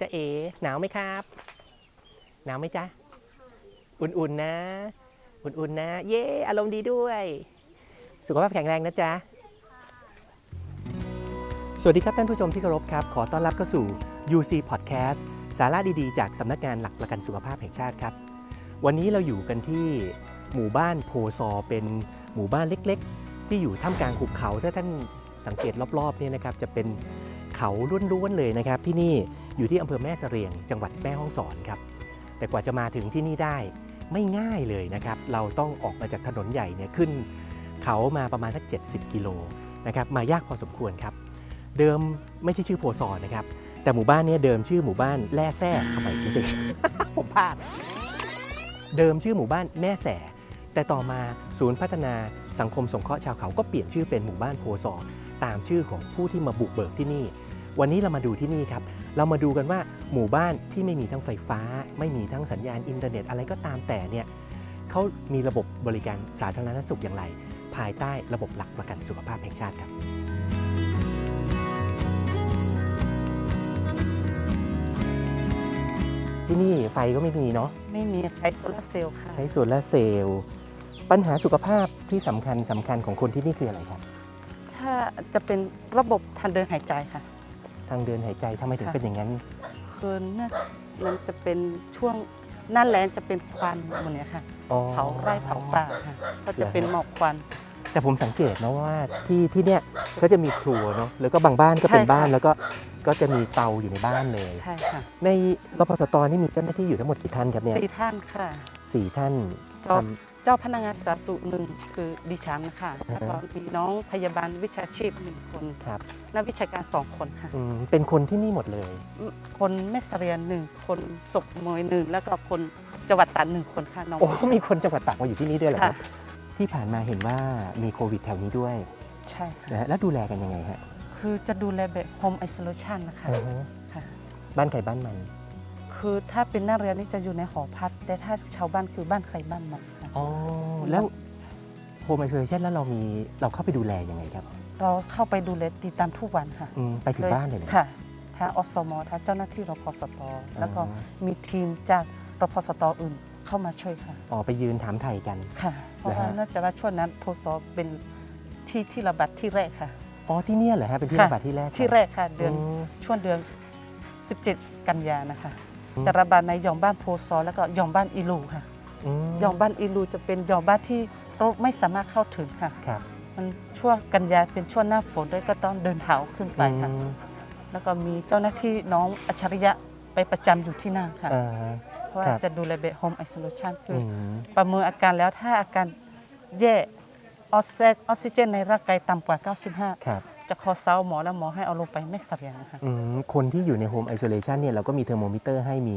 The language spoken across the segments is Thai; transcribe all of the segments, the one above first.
จะเอ๋หนาวไหมครับ หนาวไหมจ๊ะ อุ่นๆนะ อุ่นๆนะ เย้อารมณ์ดีด้วย สุขภาพแข็งแรงนะจ๊ะ สวัสดีครับท่านผู้ชมที่เคารพครับ ขอต้อนรับเข้าสู่ UC Podcast สาระดีๆ จากสำนักงานหลักประกันสุขภาพแห่งชาติครับ วันนี้เราอยู่กันที่หมู่บ้านโพซอเป็นหมู่บ้านเล็กๆ ที่อยู่ท่ามกลางหุบเขาถ้าท่านสังเกตรอบๆเนี่ยนะครับจะเป็นเขาล้วนๆเลยนะครับที่นี่ อยู่ที่อำเภอแม่เสรียง จังหวัดแม่ฮ่องสอนครับ แต่กว่าจะมาถึงที่นี่ได้ไม่ง่ายเลยนะครับ เราต้องออกมาจากถนนใหญ่เนี่ยขึ้น เขามาประมาณสัก 70 กิโลนะครับ มายากพอสมควรครับ เดิมไม่ใช่ชื่อโพซอนนะครับ แต่หมู่บ้านเนี้เดิมชื่อหมู่บ้านแล่แซ่ทำไมจริงผมพลาด เดิมชื่อหมู่บ้านแม่แสแต่ต่อมาศูนย์พัฒนาสังคมสงเคราะห์ชาวเขาก็เปลี่ยนชื่อเป็นหมู่บ้านโพซอตามชื่อของผู้ที่มาบุกเบิกที่นี่ วันนี้เรามาดูที่นี่ครับ เรามาดูกันว่าหมู่บ้านที่ไม่มีทั้งไฟฟ้า ไม่มีทั้งสัญญาณอินเทอร์เน็ตอะไรก็ตามแต่เนี่ยเขามีระบบบริการสาธารณสุขอย่างไร ภายใต้ระบบหลักประกันสุขภาพแห่งชาติครับที่นี่ไฟก็ไม่มีเนาะไม่มีใช้โซลาร์เซลล์ค่ะ ใช้โซลาร์เซลล์ปัญหาสุขภาพที่สำคัญสำคัญของคนที่นี่คืออะไรครับ ถ้าจะเป็นระบบทางเดินหายใจค่ะ ทางเดินหายใจทำไมถึงค่ะ เป็นอย่างนั้น คือเนี่ยมันจะเป็นช่วงหน้าแล้งจะเป็นควันหมดเนี้ยค่ะ อ๋อ เผาไร่เผาป่าค่ะ ก็จะเป็นหมอกควัน แต่ผมสังเกตนะว่าที่ที่เนี่ยก็จะมีครัวเนาะแล้วก็บางบ้านก็เป็นใช่ค่ะ บ้านแล้วก็ก็จะมีเตาอยู่ในบ้านเลย ใช่ค่ะในรพสตนี่มีเจ้าหน้าที่อยู่ทั้งหมดกี่ท่านครับเนี่ยสี่ท่านค่ะ สี่ท่านเจ้าทเจ้าพนักงานสาธารณสุขหนึ่งคือดิฉันค่ะอ่าฮะแล้วก็มีน้องพยาบาลวิชาชีพหนึ่งคนำครับ นักวิชาการสองคนค่ะ อืมเป็นคนที่นี่หมดเลย คนแม่เสเรียนหนึ่งคนศกมวยหนึ่งแล้วก็คนจังหวัดตราดหนึ่งคนค่ะน้องโอ้มีคนจังหวัดตากมาอยู่ที่นี่ด้วยเหรอคค่ะรับ ที่ผ่านมาเห็นว่ามีโควิดแถวนี้ด้วยใช่ค่ะนะฮะแล้วดูแลกันยังไงฮะคือจะดูแลแบบ home isolation นะคะ อือฮึค่ะ บ้านใครบ้านมัน คือถ้าเป็นหน้าเรียนนี่จะอยู่ในหอพัก แต่ถ้าชาวบ้านคือบ้านใครบ้านมันค่ะอ๋อแล้วโฮมไอโซเลชันแล้วเรามีเราเข้าไปดูแลยังไงครับเราเข้าไปดูแลติดตามทุกวันค่ะอืมไปถึงบ้านเลยเหรอค่ะทางอสมทางเจ้าหน้าที่รพสตแล้วก็อ๋อมีทีมจากรพสตอื่นเข้ามาช่วยค่ะ อ๋อไปยืนถามไทยกัน ค่ะ เพราะว่านะฮะน่าจะว่าช่วงนั้นโทรซอเป็นที่ที่ระบาดที่แรกค่ะ อ๋อที่เนี่ยเหรอฮะเป็นที่ค่ะ ระบาดที่แรกที่แรกค่ะเดือนมช่วงเดือน 17 กันยานะคะอืม จะระบาดในยองบ้านโพซอแล้วก็ยองบ้านอีลูค่ะมยองบ้านอีลูจะเป็นยองบ้านที่รถไม่สามารถเข้าถึงค่ะครับมันช่วงกันยาเป็นช่วงหน้าฝนด้วยก็ต้องเดินเท้าขึ้นไปค่ะอืมแล้วก็มีเจ้าหน้าที่น้องอัจฉริยะไปประจำอยู่ที่นั่นค่ะอ่าเพราะว่าครับจะดูแลแบบโฮมไอโซเลชันคืออือมประเมินอาการแล้วถ้าอาการแย่ออกซิออกซิเจนในร่างกายต่ำกว่า 95ครับ จะคอเซาหมอแล้วหมอให้เอาลงไปไม่เสรียงค่ะอืมคนที่อยู่ในโฮมไอโซเลชันเนี่ยเราก็มีเทอร์โมมิเตอร์ให้มี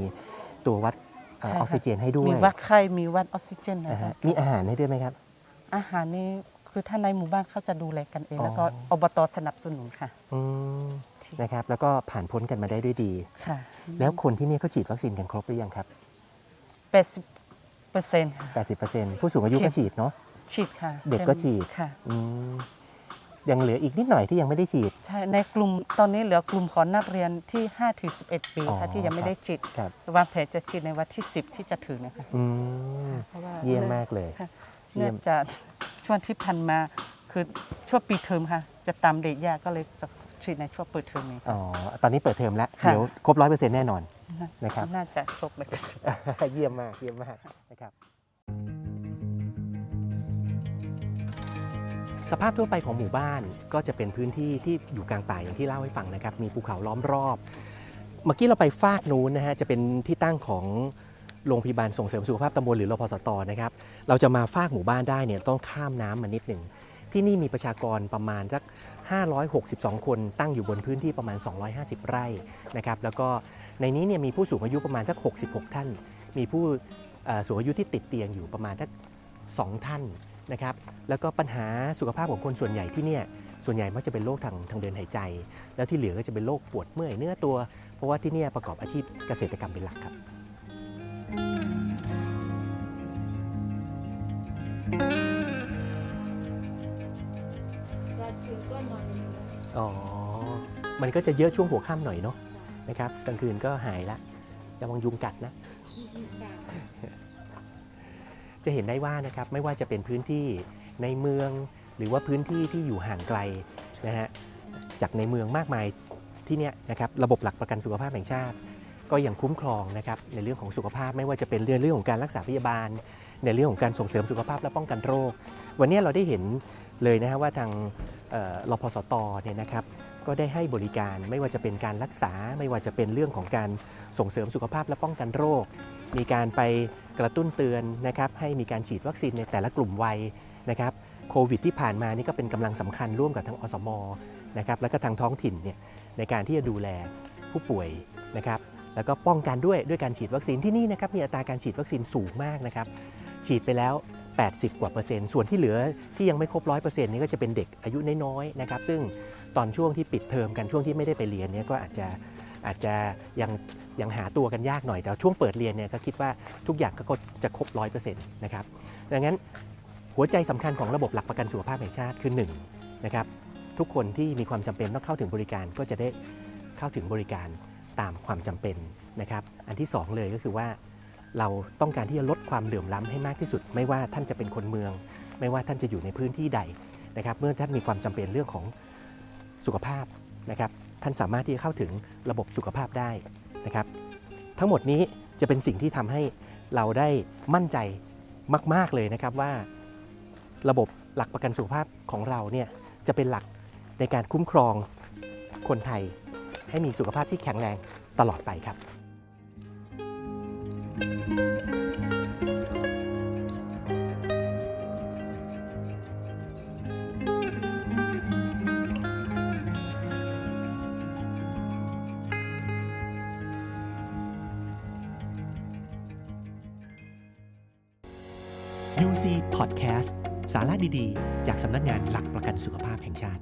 ตัววัดเออใช่อค่ะอกซิเจนให้ด้วยมีวัดไข้มีวัดออกซิเจนนะนะฮะคะมีอาหารให้ด้วยไหมครับ อาหารนี่คือถ้าในหมู่บ้านเขาจะดูแลกันเองอ๋อแล้วก็อบตสนับสนุนค่ะ อืมที่ นะครับแล้วก็ผ่านพ้นกันมาได้ด้วยดี ค่ะแล้วคนที่นี่เขาฉีดวัคซีนกันครบหรือยังครับ80เปอร์เซ็นต์ค่ะ 80%ผู้สูงอายุก็ฉีดเนาะ ฉีดค่ะเด็กก็ฉีด ค่ะ อืม ยังเหลืออีกนิดหน่อยที่ยังไม่ได้ฉีด ใช่ในกลุ่มตอนนี้เหลือกลุ่มของนักเรียนที่5ถึง11 ปีอ๋อค่ะที่ยังไม่ได้ฉีดครับ วางแผนจะฉีดในวันที่ 10 ที่จะถึงนะคะอืมเพราะว่าเยี่ยมมากเลย ค่ะเยี่เนื่ยอมงจากช่วงที่ผ่านมาคือช่วงปีเทอมค่ะ จะตามเด็กยากก็เลยจะฉีดในช่วงเปิดเทอมนี้ อ๋อ ตอนนี้เปิดเทอมแล้ว ค่ะ เดี๋ยวครบร้อยเปอร์เซ็นต์แน่นอน นะครับ น่าจะครบเลย เยี่ยมมาก เยี่ยมมากนะครับ สภาพทั่วไปของหมู่บ้านก็จะเป็นพื้นที่ที่อยู่กลางป่าอย่างที่เล่าให้ฟังนะครับ มีภูเขาล้อมรอบ เมื่อกี้เราไปฟากนู้นนะฮะจะเป็นที่ตั้งของโรงพยาบาลส่งเสริมสุขภาพตำบลหรือรพสตนะครับ เราจะมาฟากหมู่บ้านได้เนี่ยต้องข้ามน้ำมานิดหนึ่งที่นี่มีประชากรประมาณสัก 562 คนตั้งอยู่บนพื้นที่ประมาณ 250 ไร่นะครับ แล้วก็ในนี้เนี่ยมีผู้สูงอายุประมาณสัก 66 ท่าน มีผู้สูงอายุที่ติดเตียงอยู่ประมาณสัก 2 ท่าน นะครับแล้วก็ปัญหาสุขภาพของคนส่วนใหญ่ที่เนี่ยส่วนใหญ่มักจะเป็นโรคทางทางเดินหายใจ แล้วที่เหลือก็จะเป็นโรคปวดเมื่อยเนื้อตัว เพราะว่าที่เนี่ยประกอบอาชีพเกษตรกรรมเป็นหลักครับกลางคืนก็นอนอยู่นะอ๋อ มันก็จะเยอะช่วงหัวค่ำหน่อยเนาะนะครับกลางคืนก็หายละระวังยุงกัดนะ จะเห็นได้ว่านะครับไม่ว่าจะเป็นพื้นที่ในเมือง หรือว่าพื้นที่ที่อยู่ห่างไกลนะฮะจากในเมืองมากมายที่เนี้ยนะครับระบบหลักประกันสุขภาพแห่งชาติ ก็ยังคุ้มครองนะครับในเรื่องของสุขภาพไม่ว่าจะเป็นเรื่องเรื่องของการรักษาพยาบาล ในเรื่องของการส่งเสริมสุขภาพและป้องกันโรค วันนี้เราได้เห็นเลยนะฮะว่าทางรพสตเนี่ยนะครับก็ได้ให้บริการไม่ว่าจะเป็นการรักษา ไม่ว่าจะเป็นเรื่องของการส่งเสริมสุขภาพและป้องกันโรค มีการไปกระตุ้นเตือนนะครับให้มีการฉีดวัคซีนในแต่ละกลุ่มวัยนะครับโควิดที่ผ่านมานี่ก็เป็นกำลังสำคัญร่วมกับทางอสมนะครับแล้วก็ทางท้องถิ่นเนี่ยในการที่จะดูแลผู้ป่วยนะครับแล้วก็ป้องกันด้วยด้วยการฉีดวัคซีนที่นี่นะครับมีอัตราการฉีดวัคซีนสูงมากนะครับฉีดไปแล้ว 80 กว่าเปอร์เซ็นต์ส่วนที่เหลือที่ยังไม่ครบร้อยเปอร์เซ็นต์นี่ก็จะเป็นเด็กอายุน้อยๆนะครับซึ่งตอนช่วงที่ปิดเทอมกันช่วงที่ไม่ได้ไปเรียนเนี่ยก็อาจจะ อาจจะยังยังหาตัวกันยากหน่อย แต่ช่วงเปิดเรียนเนี่ยก็คิดว่าทุกอย่างก็จะครบร้อยเปอร์เซ็นต์นะครับดังนั้นหัวใจสำคัญของระบบหลักประกันสุขภาพแห่งชาติคือ1นะครับทุกคนที่มีความจำเป็นต้องเข้าถึงบริการก็จะได้เข้าถึงบริการตามความจำเป็นนะครับอันที่สองเลยก็คือว่าเราต้องการที่จะลดความเหลื่อมล้ำให้มากที่สุด ไม่ว่าท่านจะเป็นคนเมือง ไม่ว่าท่านจะอยู่ในพื้นที่ใดนะครับเมื่อท่านมีความจำเป็นเรื่องของสุขภาพนะครับ ท่านสามารถที่จะเข้าถึงระบบสุขภาพได้นะครับ ทั้งหมดนี้จะเป็นสิ่งที่ทำให้เราได้มั่นใจมาก ๆเลยนะครับว่า ระบบหลักประกันสุขภาพของเราเนี่ยจะเป็นหลักในการคุ้มครองคนไทยให้มีสุขภาพที่แข็งแรงตลอดไปครับ UC Podcast สาระดีๆ จากสำนักงานหลักประกันสุขภาพแห่งชาติ